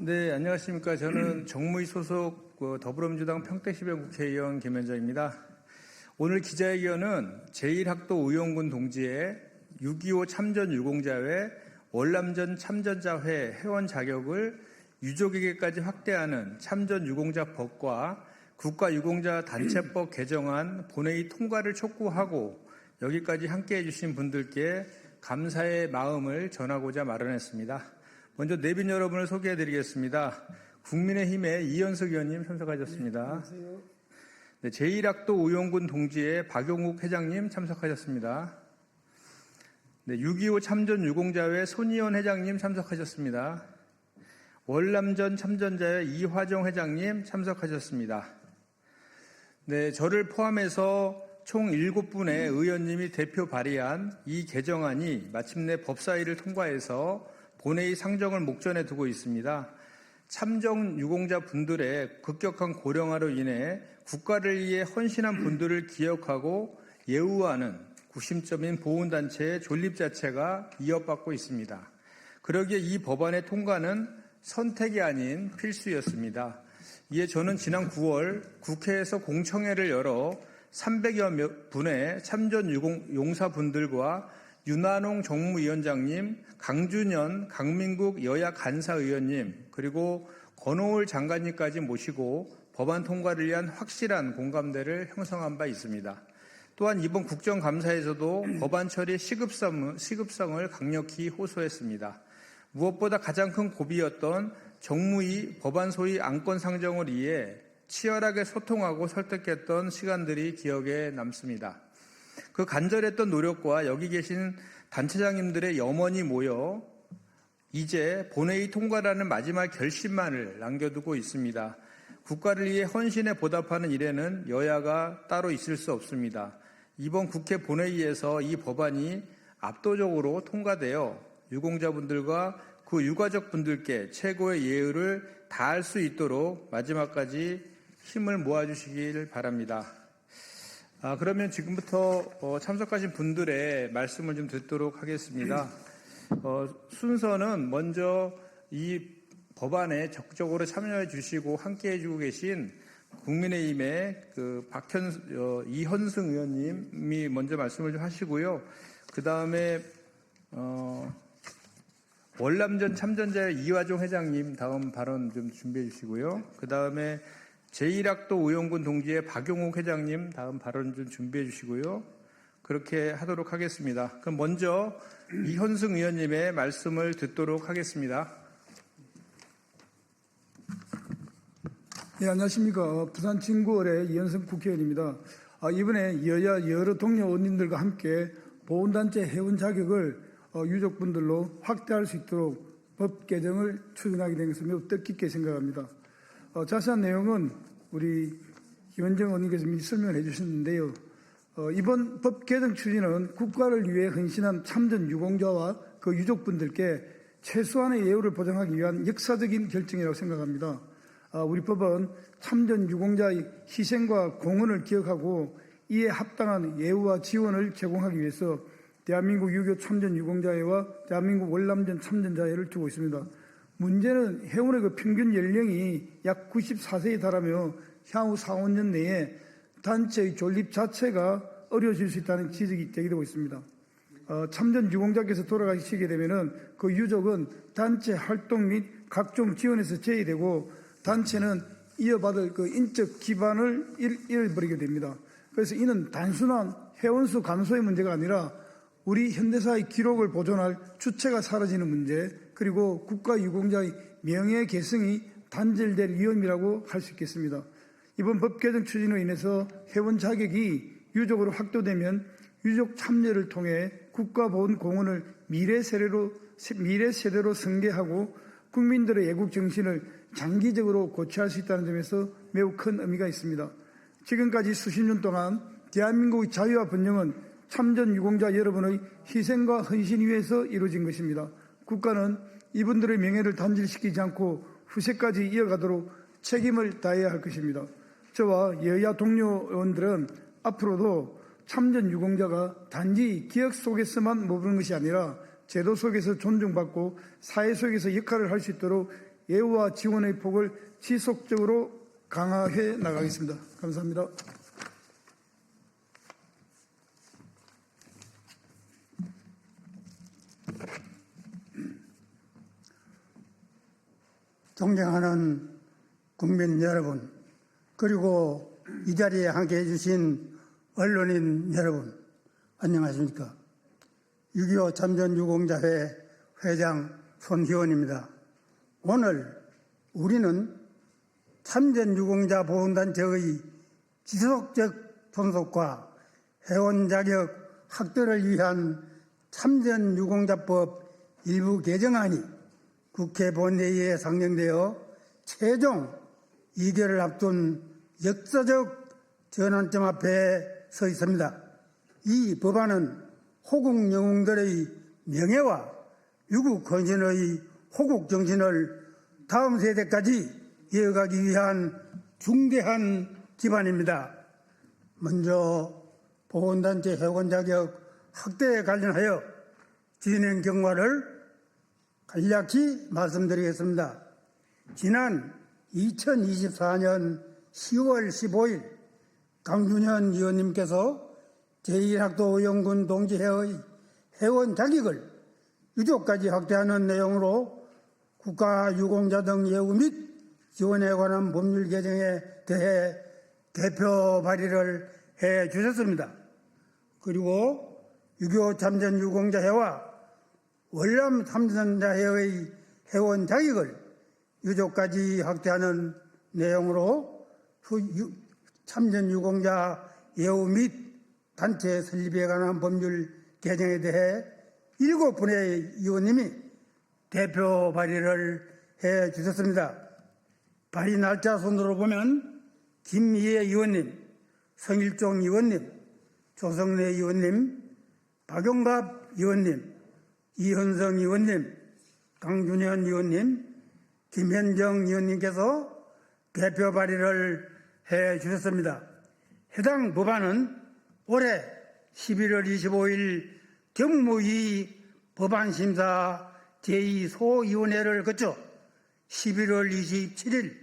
네, 안녕하십니까. 저는 정무위 소속 그 더불어민주당 평택시병 국회의원 김현정입니다. 오늘 기자회견은 제1학도 의용군 동지의 6.25 참전 유공자회 월남전 참전자회 회원 자격을 유족에게까지 확대하는 참전 유공자 법과 국가 유공자 단체법 개정안 본회의 통과를 촉구하고 여기까지 함께 해 주신 분들께 감사의 마음을 전하고자 마련했습니다. 먼저 내빈 여러분을 소개해 드리겠습니다. 국민의힘의 이현석 의원님 참석하셨습니다. 네, 제1학도 의용군 동지의 박용욱 회장님 참석하셨습니다. 네, 6.25 참전 유공자회 손희원 회장님 참석하셨습니다. 월남전 참전자회 이화정 회장님 참석하셨습니다. 네, 저를 포함해서 총 7분의 의원님이 대표 발의한 이 개정안이 마침내 법사위를 통과해서 본회의 상정을 목전에 두고 있습니다. 참정 유공자 분들의 급격한 고령화로 인해 국가를 위해 헌신한 분들을 기억하고 예우하는 구심점인 보훈단체의 존립 자체가 이어받고 있습니다. 그러기에 이 법안의 통과는 선택이 아닌 필수였습니다. 이에 저는 지난 9월 국회에서 공청회를 열어 300여 분의 참전 유공, 용사분들과 윤한홍 정무위원장님, 강준현, 강민국 여야 간사의원님, 그리고 권오을 장관님까지 모시고 법안 통과를 위한 확실한 공감대를 형성한 바 있습니다. 또한 이번 국정감사에서도 법안 처리 시급성, 시급성을 강력히 호소했습니다. 무엇보다 가장 큰 고비였던 정무위 법안 소위 안건 상정을 위해 치열하게 소통하고 설득했던 시간들이 기억에 남습니다. 그 간절했던 노력과 여기 계신 단체장님들의 염원이 모여 이제 본회의 통과라는 마지막 결심만을 남겨두고 있습니다. 국가를 위해 헌신에 보답하는 일에는 여야가 따로 있을 수 없습니다. 이번 국회 본회의에서 이 법안이 압도적으로 통과되어 유공자분들과 그 유가족 분들께 최고의 예의를 다할 수 있도록 마지막까지 힘을 모아주시길 바랍니다. 아, 그러면 지금부터 어, 참석하신 분들의 말씀을 좀 듣도록 하겠습니다. 어, 순서는 먼저 이 법안에 적극적으로 참여해 주시고 함께 해주고 계신 국민의힘의 그 박현, 어, 이현승 의원님이 먼저 말씀을 좀 하시고요. 그 다음에, 어, 월남전 참전자의 이화종 회장님 다음 발언 좀 준비해 주시고요. 그 다음에 제1학도 의용군 동지의 박용욱 회장님 다음 발언 좀 준비해 주시고요. 그렇게 하도록 하겠습니다. 그럼 먼저 이현승 의원님의 말씀을 듣도록 하겠습니다. 네, 안녕하십니까. 어, 부산 진구월의 이현승 국회의원입니다. 아, 이번에 여야 여러 동료 의원님들과 함께 보훈단체 회원 자격을 어, 유족분들로 확대할 수 있도록 법 개정을 추진하게 된 것을 매우 뜻깊게 생각합니다. 어, 자세한 내용은 우리 김원정 의원님께서 미리 설명을 해주셨는데요. 어, 이번 법 개정 추진은 국가를 위해 헌신한 참전 유공자와 그 유족분들께 최소한의 예우를 보장하기 위한 역사적인 결정이라고 생각합니다. 아, 우리 법은 참전 유공자의 희생과 공헌을 기억하고 이에 합당한 예우와 지원을 제공하기 위해서 대한민국 유교 참전 유공자회와 대한민국 월남전 참전자회를 두고 있습니다. 문제는 회원의 그 평균 연령이 약 94세에 달하며 향후 4, 5년 내에 단체의 존립 자체가 어려워질 수 있다는 지적이 제기되고 있습니다. 어, 참전 유공자께서 돌아가시게 되면은 그 유족은 단체 활동 및 각종 지원에서 제외되고 단체는 이어받을 그 인적 기반을 잃어버리게 됩니다. 그래서 이는 단순한 회원수 감소의 문제가 아니라 우리 현대사의 기록을 보존할 주체가 사라지는 문제, 그리고 국가 유공자의 명예 계승이 단절될 위험이라고 할 수 있겠습니다. 이번 법 개정 추진으로 인해서 회원 자격이 유족으로 확도되면 유족 참여를 통해 국가보훈 공헌을 미래 세대로, 미래 세대로 승계하고 국민들의 애국 정신을 장기적으로 고취할 수 있다는 점에서 매우 큰 의미가 있습니다. 지금까지 수십 년 동안 대한민국의 자유와 번영은 참전 유공자 여러분의 희생과 헌신 위에서 이루어진 것입니다. 국가는 이분들의 명예를 단절시키지 않고 후세까지 이어가도록 책임을 다해야 할 것입니다. 저와 여야 동료 의원들은 앞으로도 참전 유공자가 단지 기억 속에서만 머무는 것이 아니라 제도 속에서 존중받고 사회 속에서 역할을 할 수 있도록 예우와 지원의 폭을 지속적으로 강화해 나가겠습니다. 감사합니다. 존경하는 국민 여러분, 그리고 이 자리에 함께 해주신 언론인 여러분, 안녕하십니까. 6.25 참전 유공자회 회장 손희원입니다. 오늘 우리는 참전 유공자 보훈단체의 지속적 존속과 회원 자격 확대를 위한 참전 유공자법 일부 개정안이 국회 본회의에 상정되어 최종 이결을 앞둔 역사적 전환점 앞에 서 있습니다. 이 법안은 호국 영웅들의 명예와 유국 헌신의 호국 정신을 다음 세대까지 이어가기 위한 중대한 기반입니다. 먼저 보훈단체 회원 자격 확대에 관련하여 진행 경과를 간략히 말씀드리겠습니다. 지난 2024년 10월 15일 강준현 의원님께서 제1학도 의원군 동지회의 회원 자격을 유족까지 확대하는 내용으로 국가유공자 등 예우 및 지원에 관한 법률 개정에 대해 대표 발의를 해 주셨습니다. 그리고 6.25 참전 유공자회와 월남 참전자회의 회원 자격을 유족까지 확대하는 내용으로 참전 유공자 예우 및 단체 설립에 관한 법률 개정에 대해 일곱 분의 의원님이 대표 발의를 해 주셨습니다. 발의 날짜 순으로 보면 김미애 의원님, 성일종 의원님, 조성래 의원님, 박용갑 의원님, 이현성 의원님, 강준현 의원님, 김현정 의원님께서 대표 발의를 해 주셨습니다. 해당 법안은 올해 11월 25일 경무위 법안심사 제2소위원회를 거쳐 11월 27일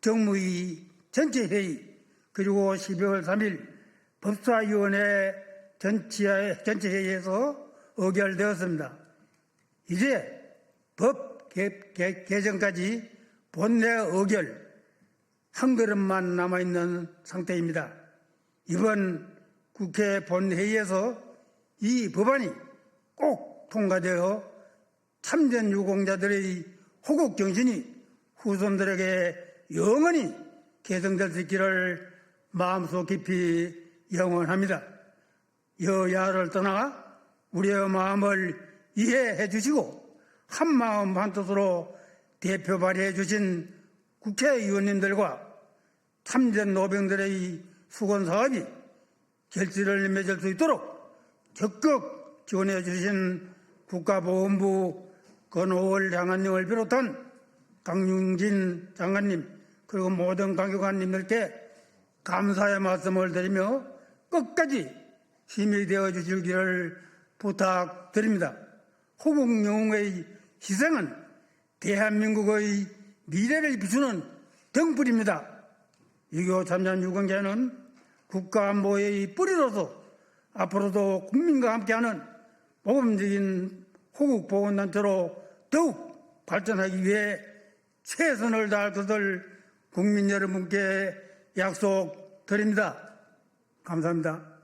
정무위 전체회의 그리고 12월 3일 법사위원회 전체- 전체회의에서 의결되었습니다. 이제 법 개, 개, 개정까지 본내 의결 한 걸음만 남아있는 상태입니다. 이번 국회 본회의에서 이 법안이 꼭 통과되어 참전 유공자들의 호국 정신이 후손들에게 영원히 계승될 수 있기를 마음속 깊이 영원합니다. 여야를 떠나 우리의 마음을 이해해 주시고 한 마음 한 뜻으로 대표 발의해 주신 국회의원님들과 참전 노병들의 수건 사업이 결실을 맺을 수 있도록 적극 지원해 주신 국가보훈부 건호월 장관님을 비롯한 강윤진 장관님 그리고 모든 강교관님들께 감사의 말씀을 드리며 끝까지 힘이 되어 주실 기를 부탁드립니다. 호국 영웅의 희생은 대한민국의 미래를 비추는 등불입니다. 6.25 참전 유공자는 국가안보의 뿌리로서 앞으로도 국민과 함께하는 모범적인 호국 보훈단체로 더욱 발전하기 위해 최선을 다할 것을 국민 여러분께 약속드립니다. 감사합니다.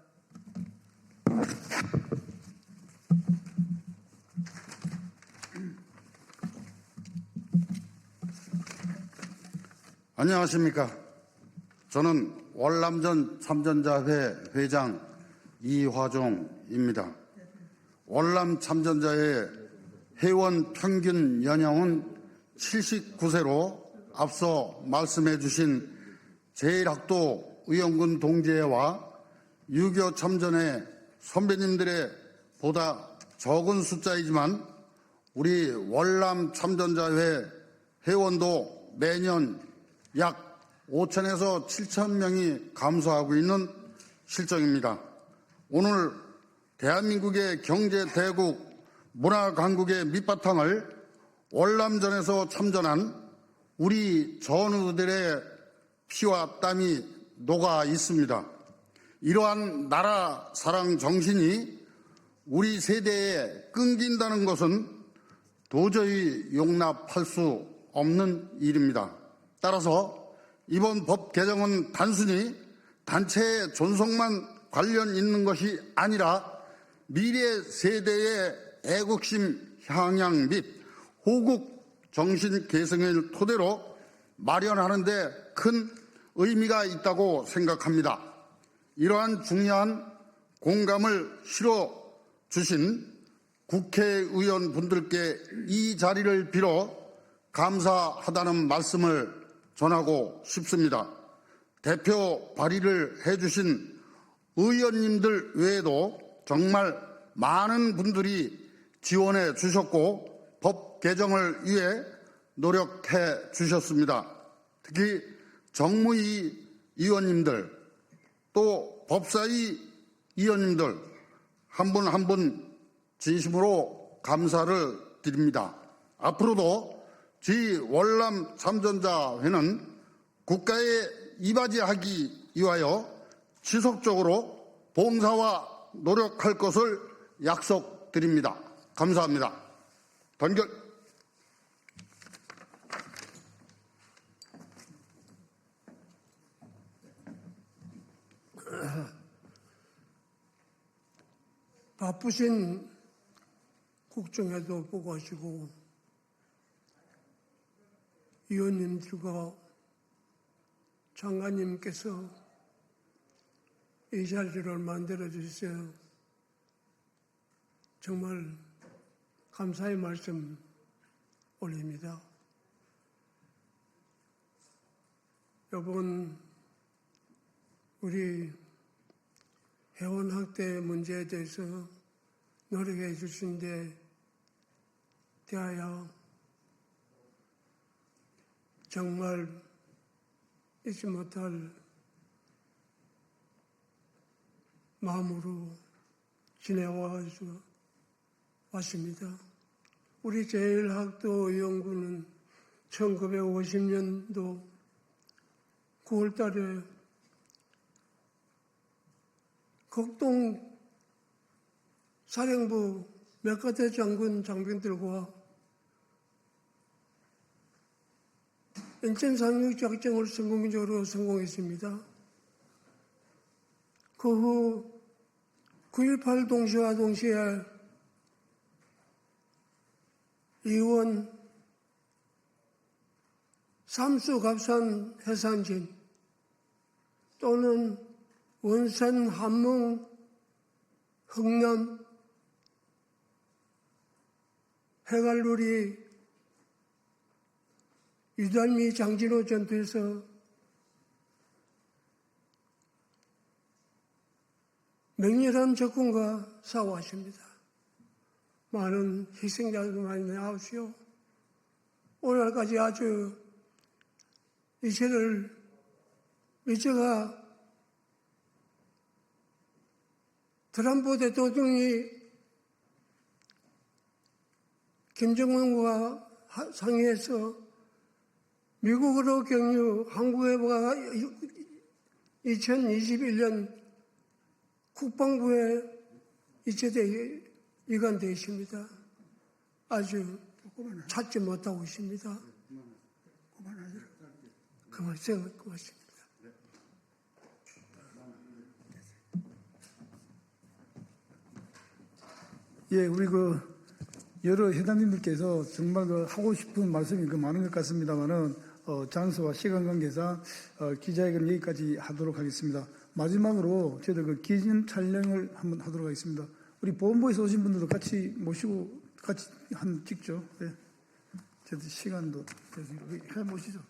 안녕하십니까. 저는 월남전 참전자회 회장 이화종입니다. 월남 참전자의 회원 평균 연령은 79세로 앞서 말씀해 주신 제1학도 의원군 동지회와 6.25 참전의 선배님들의 보다 적은 숫자이지만 우리 월남 참전자회 회원도 매년 약 5천에서 7천 명이 감소하고 있는 실정입니다. 오늘 대한민국의 경제 대국 문화 강국의 밑바탕을 월남전에서 참전한 우리 전우들의 피와 땀이 녹아 있습니다. 이러한 나라 사랑 정신이 우리 세대에 끊긴다는 것은 도저히 용납할 수 없는 일입니다. 따라서 이번 법 개정은 단순히 단체의 존속만 관련 있는 것이 아니라 미래 세대의 애국심 향양 및 호국 정신 계승을 토대로 마련하는 데 큰 의미가 있다고 생각합니다. 이러한 중요한 공감을 실어 주신 국회의원 분들께 이 자리를 빌어 감사하다는 말씀을 전하고 싶습니다. 대표 발의를 해주신 의원님들 외에도 정말 많은 분들이 지원해 주셨고 법 개정을 위해 노력해 주셨습니다. 특히 정무위 의원님들 또 법사위 의원님들 한 분 한분 진심으로 감사를 드립니다. 앞으로도 지 월남 참전자회는 국가에 이바지하기 위하여 지속적으로 봉사와 노력할 것을 약속드립니다. 감사합니다. 단결. 바쁘신 국정에도 보고 하시고 위원님들과 장관님께서 이 자리를 만들어 주셔서 정말 감사의 말씀 올립니다. 이번 우리 회원 학대 문제에 대해서 노력해 주신 데 대하여 정말 잊지 못할 마음으로 지내와 왔습니다. 우리 제일학도 연구는 1950년도 9월 달에 극동 사령부 몇가대 장군 장병들과 인천 상륙 작전을 성공적으로 성공했습니다. 그 후 9.18 동시와 동시에 이원 삼수 갑산 해산진 또는 원산 함흥 흥남 해갈놀이 유달미 장진호 전투에서 맹렬한 적군과 싸워하십니다. 많은 희생자도 많이 나오시오. 오늘까지 아주 이체를 미처가 트럼프 대통령이 김정은과 하- 상의해서 미국으로 경유 한국해가 2021년 국방부에 이체돼 이관되어 있습니다. 아주 찾지 못하고 있습니다. 그만 생각 고맙습니다. 예, 우리 그 여러 회장님들께서 정말 그 하고 싶은 말씀이 그 많은 것 같습니다만은 어, 장소와 시간 관계상 어, 기자회견 여기까지 하도록 하겠습니다. 마지막으로 저희들 그 기념 촬영을 한번 하도록 하겠습니다. 우리 보건부에서 오신 분들도 같이 모시고 같이 한 찍죠. 예. 저희들 시간도 그래서 이렇게 해 모시죠.